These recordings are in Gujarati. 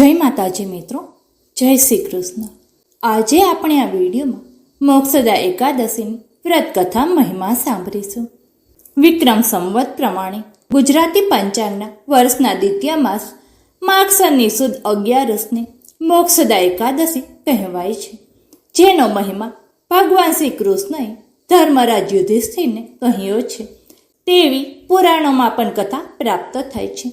જય માતાજી મિત્રો, જય શ્રી કૃષ્ણ. આજે આપણે આ વિડીયોમાં મોક્ષદા એકાદશીની વ્રત કથા મહિમા સાંભળીશું. વિક્રમ સંવત પ્રમાણે ગુજરાતી પંચાંગના વર્ષના દ્વિતીય માસ માગસરની સુદ અગિયારસને મોક્ષદા એકાદશી કહેવાય છે. જેનો મહિમા ભગવાન શ્રી કૃષ્ણએ ધર્મરાજ યુધિષ્ઠિરને કહ્યો છે. તેવી પુરાણોમાં પણ કથા પ્રાપ્ત થાય છે.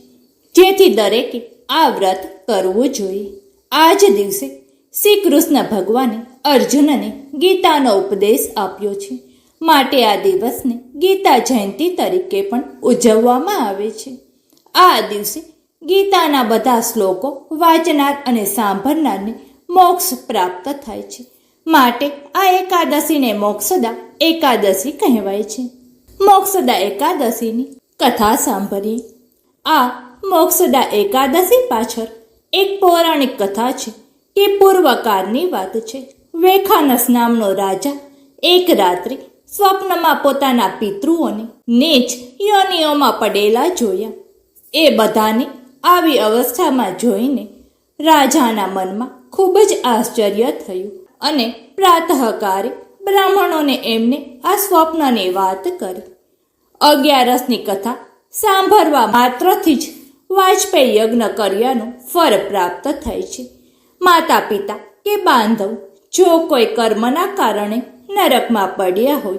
જેથી દરેકે આ વ્રત કરવું જોઈએ. આ જ દિવસે શ્રી કૃષ્ણ ભગવાને અર્જુનને ગીતાનો ઉપદેશ આપ્યો છે. માટે આ દિવસને ગીતા જયંતિ તરીકે પણ ઉજવવામાં આવે છે. આ દિવસે ગીતાના બધા શ્લોકો વાંચનાર અને સાંભળનારને મોક્ષ પ્રાપ્ત થાય છે. માટે આ એકાદશીને મોક્ષદા એકાદશી કહેવાય છે. મોક્ષદા એકાદશીની કથા સાંભળીએ. આ મોક્ષદા એકાદશી પાછળ એક પૌરાણિક કથા છે કે પૂર્વકાળની વાત છે. વેખાનસ નામનો રાજા એક રાત્રે સ્વપ્નમાં પોતાના પિતૃઓને નીચ યોનિઓમાં પડેલા જોયા. એ બધાને આવી અવસ્થામાં જોઈને રાજાના મનમાં ખૂબ જ આશ્ચર્ય થયું અને પ્રાતઃકારે બ્રાહ્મણોને એમને આ સ્વપ્નની વાત કરી. અગિયારસની કથા સાંભળવા માત્રથી જ વાજપેયી યજ્ઞ કર્યાનું ફળ પ્રાપ્ત થાય છે. માતા પિતા કે બાંધવ જો કોઈ કર્મના કારણે નરકમાં પડ્યા હોય,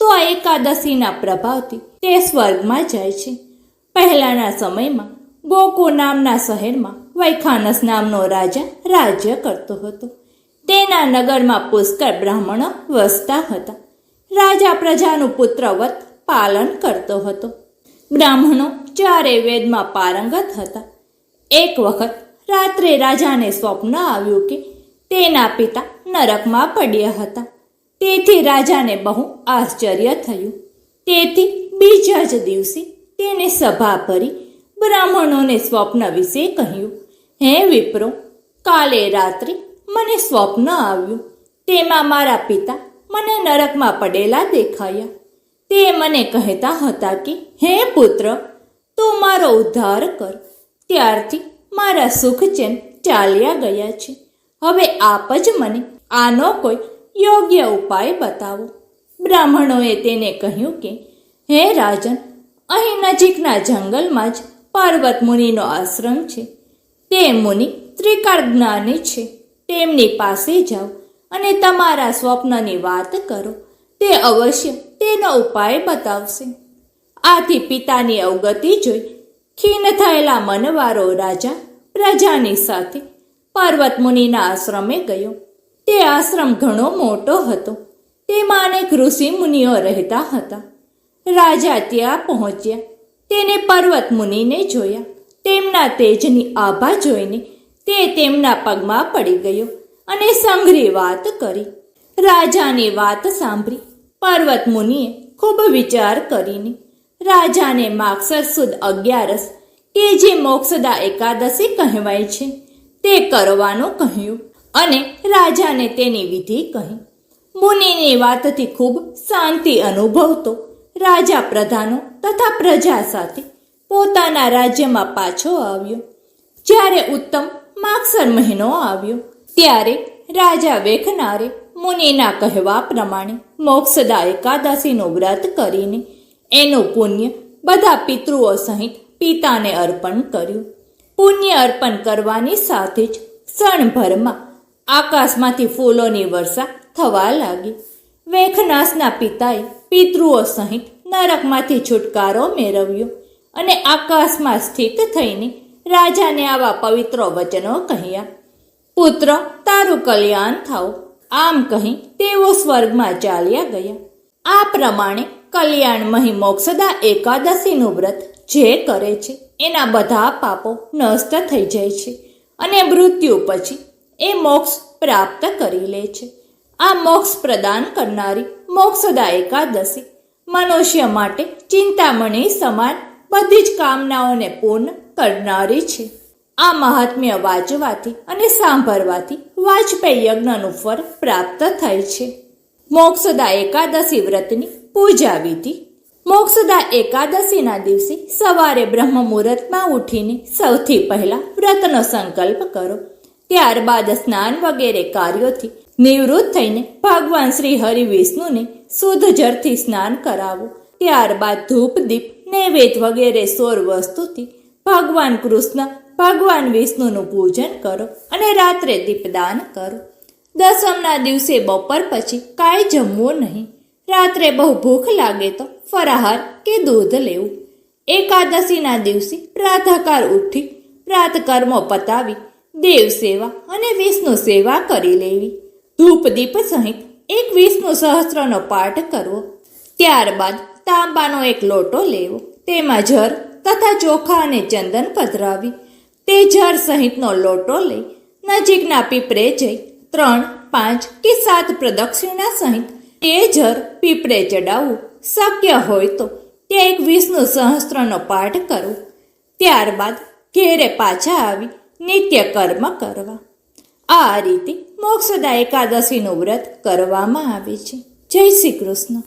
તો આ એકાદશીના પ્રભાવથી તે સ્વર્ગમાં જાય છે. પહેલાંના સમયમાં ગોકુ નામના શહેરમાં વૈખાનસ નામનો રાજા રાજ્ય કરતો હતો. તેના નગરમાં પુષ્કળ બ્રાહ્મણો વસતા હતા. રાજા પ્રજાનું પુત્રવત પાલન કરતો હતો. બ્રાહ્મણો ચારે વેદમાં પારંગત હતા. એક વખત રાત્રે રાજાને સ્વપ્ન આવ્યું કે તેના પિતા નરકમાં પડ્યા હતા. તેથી રાજાને બહુ આશ્ચર્ય થયું. તેથી બીજા જ દિવસે તેને સભા ભરી બ્રાહ્મણોને સ્વપ્ન વિશે કહ્યું, હે વિપ્રો, કાલે રાત્રે મને સ્વપ્ન આવ્યું. તેમાં મારા પિતા મને નરકમાં પડેલા દેખાયા. તે મને કહેતા હતા કે, હે પુત્ર, તું મારો ઉદ્ધાર કર. ત્યારથી મારા સુખચેન ચાલ્યા ગયા છે. હવે આપ જ મને આનો કોઈ યોગ્ય ઉપાય બતાવો. બ્રાહ્મણોએ તેને કહ્યું કે, હે રાજન, અહીં નજીકના જંગલમાં જ પાર્વત મુનિનો આશ્રમ છે. તે મુનિ ત્રિકાળ જ્ઞાની છે. તેમની પાસે જાઓ અને તમારા સ્વપ્નની વાત કરો. તે અવશ્ય તેનો ઉપાય બતાવશે. આથી પિતાની અવગતિ જોઈ ખીન થયેલા મનવારો રાજા પ્રજાની સાથે પર્વત મુનિના આશ્રમે ગયો. તે આશ્રમ ઘણો મોટો હતો. તેમાં અનેક ઋષિ મુનિઓ રહેતા હતા. રાજા ત્યાં પહોંચ્યા. તેને પર્વત મુનિને જોયા. તેમના તેજની આભા જોઈને તે તેમના પગમાં પડી ગયો અને સંઘરી વાત કરી. રાજાની વાત સાંભળી. પર્વત મુનિએ ખૂબ વિચાર કરીને રાજાને માગસર સુદ અગિયારસ, કે જે મોક્ષદા એકાદશી કહેવાય છે, તે કરવાનું કહ્યું અને રાજાને તેની વિધિ કહી. મુનિની વાતથી ખૂબ શાંતિ અનુભવતો રાજા પ્રધાનો તથા પ્રજા સાથે પોતાના રાજ્યમાં પાછો આવ્યો. જ્યારે ઉત્તમ માગસર મહિનો આવ્યો, ત્યારે રાજા વેખનારે મુનિના કહેવા પ્રમાણે મોક્ષદા એકાદશીનું વ્રત કરીને એનું પુણ્ય બધા પિતૃઓ સહિત પિતાને અર્પણ કર્યું. પુણ્ય અર્પણ કરવાની સાથે જ ક્ષણભરમાં આકાશમાંથી ફૂલોની વર્ષા થવા લાગી. વેખનાસના પિતાએ પિતૃઓ સહિત નરકમાંથી છુટકારો મેળવ્યો અને આકાશમાં સ્થિત થઈને રાજાને આવા પવિત્ર વચનો કહ્યા. પુત્ર, તારું કલ્યાણ થાવ આમ કહી તેઓ સ્વર્ગમાં ચાલ્યા ગયા. આ પ્રમાણે કલ્યાણમહી મોક્ષદા એકાદશીનું વ્રત જે કરે છે, એના બધા પાપો નષ્ટ થઈ જાય છે અને મૃત્યુ પછી એ મોક્ષ પ્રાપ્ત કરી લે છે. આ મોક્ષ પ્રદાન કરનારી મોક્ષદા એકાદશી મનુષ્ય માટે ચિંતામણી સમાન બધી જ કામનાઓને પૂર્ણ કરનારી છે. આ મહાત્મ્ય વાંચવાથી અને સાંભળવાથી વાજપેયી યજ્ઞનું ફળ પ્રાપ્ત થાય છે. મોક્ષદા એકાદશી વ્રતની પૂજા વિધિ. મોક્ષદા એકાદશીના દિવસે સવારે બ્રહ્મ મુહૂર્તમાં ઉઠીને સૌથી પહેલા વ્રતનો સંકલ્પ કરો. ત્યારબાદ સ્નાન વગેરે કાર્યોથી નિવૃત્ત થઈને ભગવાન શ્રી હરિ વિષ્ણુને શુદ્ધ જળથી સ્નાન કરાવો. ત્યારબાદ ધૂપ દીપ, નૈવેદ્ય વગેરે સોર વસ્તુથી ભગવાન કૃષ્ણ, ભગવાન વિષ્ણુનું પૂજન કરો અને રાત્રે દીપદાન કરો. દસમના દિવસે બપોર પછી કાંઈ જમવું નહીં. રાત્રે બહુ ભૂખ લાગે તો ફરાહાર કે દૂધ લેવું. એકાદશીના દિવસે પ્રાતઃકાળ ઉઠી પ્રાતકર્મો પતાવી, દેવ સેવા અને વિષ્ણુ સેવા કરી લેવી. ધૂપ દીપ સહિત એક વિષ્ણુ સહસ્રનો પાઠ કરવો. ત્યારબાદ તાંબાનો એક લોટો લેવો. તેમાં જર તથા ચોખા અને ચંદન પધરાવી. તે જર સહિતનો લોટો લઈ નજીકના પીપરે જઈ ત્રણ, પાંચ કે સાત પ્રદક્ષિણા સહિત તે જર પીપરે ચડાવવું શક્ય હોય તો તે એક વિષ્ણુ સહસ્ત્રનો પાઠ કરવો ત્યારબાદ ઘેરે પાછા આવી નિત્ય કર્મ કરવા. આ રીતે મોક્ષદા એકાદશીનું વ્રત કરવામાં આવે છે. જય શ્રી કૃષ્ણ.